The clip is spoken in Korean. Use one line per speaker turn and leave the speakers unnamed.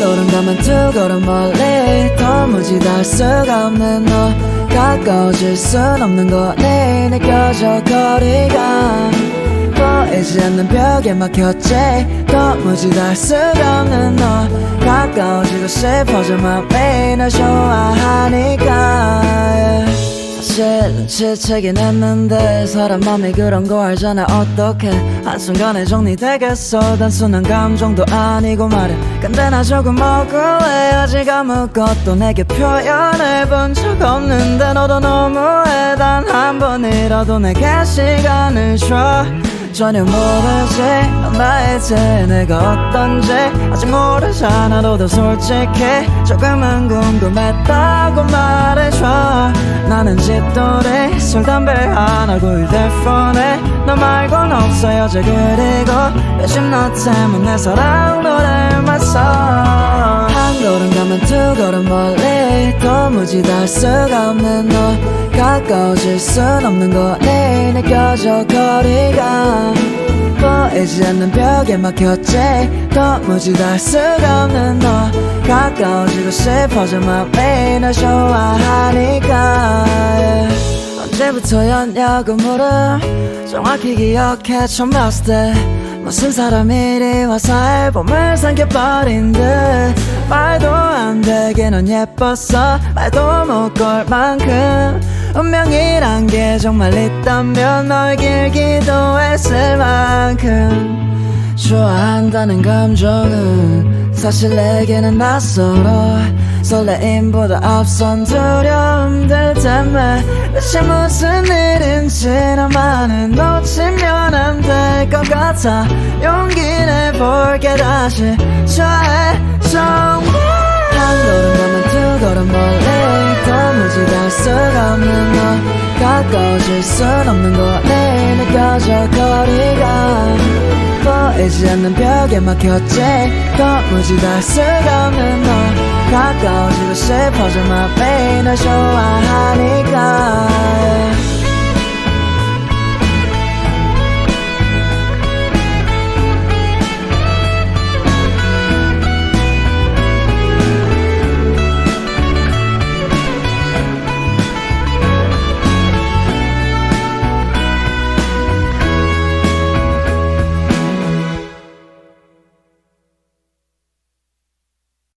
가면 두 걸음 멀리 도무지 닿을 수가 없는 너 가까워질 순 없는 거네 느껴져 거리가 보이지 않는 벽에 막혔지 도무지 닿을 수가 없는 너 가까워지고 싶어져 맘이 날 좋아하니까 사실 눈치채긴 했는데 사람 맘이 그런 거 알잖아. 어떡해. 한순간에 정리되겠어. 단순한 감정도 아니고 말해. 근데 나 조금 억울해. 아직 아무것도 내게 표현해 본 적 없는데 너도 너무해. 단 한 번이라도 내게 시간을 줘. 전혀 모르지. 넌 나이지 내가 어떤지. 아직 모르잖아. 너도 솔직히 조금은 궁금했다고 말해줘 나는 집돌이 술 담배 안 하고 휴대폰에 너 말곤 없어 여자 그리고. 요즘 너 때문에 사랑 노래만 써한 걸음 가면 두 걸음 멀리 도무지 닿을 수가 없는 너. 가까워질 순 없는 거네 느껴져 거리가 보이지 않는 벽에 막혔지. 도무지 닿을 수가 없는 너 가까워지고 싶어져 맘이 날 좋아하니까. 언제부터였냐고 물어. 정확히 기억해 처음 봤을 때 무슨 사람이 이리 와서 앨범을 삼켜버린 듯. 말도 안 되게 넌 예뻤어. 말도 못 걸 만큼. 운명이란 게 정말 있다면 널 길기도 했을 만큼 좋아한다는 감정은 사실 내게는 낯설어. 설레임보다 앞선 두려움들 때문에 대체 무슨 일인지 너만은 놓치면 안 될 것 같아. 용기 내볼게 다시 좋아해 정말 한 걸음 가면 두 걸음 멀리. 도무지 닿을 수가 없는 너. 가까워질 순 없는 거네 느껴져 거리가 보이지 않는 벽에 막혔지. 도무지 수가 없는 너. 가까워지고 싶어져 맘이 널 좋아하니까